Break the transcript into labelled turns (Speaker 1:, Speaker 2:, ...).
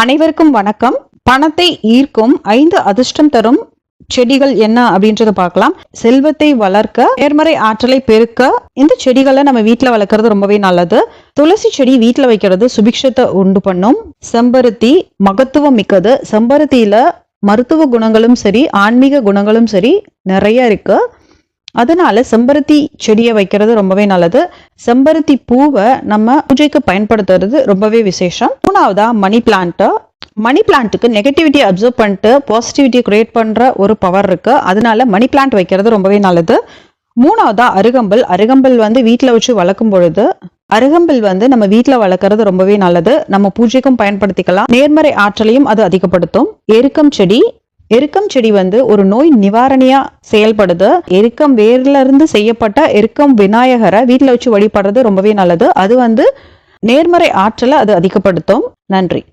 Speaker 1: அனைவருக்கும் வணக்கம். பணத்தை ஈர்க்கும் ஐந்து அதிர்ஷ்டம் தரும் செடிகள் என்ன அப்படின்றத பார்க்கலாம். செல்வத்தை வளர்க்க நேர்மறை ஆற்றலை பெருக்க இந்த செடிகளை நம்ம வீட்டில் வளர்க்கறது ரொம்பவே நல்லது. துளசி செடி வீட்டில் வைக்கிறது சுபிக்ஷத்தை உண்டு பண்ணும். செம்பருத்தி மகத்துவம் மிக்கது. செம்பருத்தியில மருத்துவ குணங்களும் சரி ஆன்மீக குணங்களும் சரி நிறைய இருக்கு. அதனால செம்பருத்தி செடியை வைக்கிறது ரொம்பவே நல்லது. செம்பருத்தி பூவை நம்ம பூஜைக்கு பயன்படுத்துறது ரொம்பவே விசேஷம். மூணாவதா மணி பிளான்ட் மணி பிளான்ட்டுக்கு நெகட்டிவிட்டி அப்சர்வ் பண்ணிட்டு பாசிட்டிவிட்டி கிரியேட் பண்ற ஒரு பவர் இருக்கு. அதனால மணி பிளான்ட் வைக்கிறது ரொம்பவே நல்லது. மூணாவதா அருகம்பல். அருகம்பல் வந்து வீட்டில் வச்சு வளர்க்கும் பொழுது அருகம்பல் வந்து நம்ம வீட்டில் வளர்க்கறது ரொம்பவே நல்லது. நம்ம பூஜைக்கும் பயன்படுத்திக்கலாம். நேர்மறை ஆற்றலையும் அது அதிகப்படுத்தும். எருக்கம் செடி எருக்கம் செடி வந்து ஒரு நோய் நிவாரணியா செயல்படுது. எருக்கம் வேர்ல இருந்து செய்யப்பட்ட எருக்கம் விநாயகரை வீட்டில் வச்சு வழிபடுறது ரொம்பவே நல்லது. அது வந்து நேர்மறை ஆற்றலை அது அதிகப்படுத்தும். நன்றி.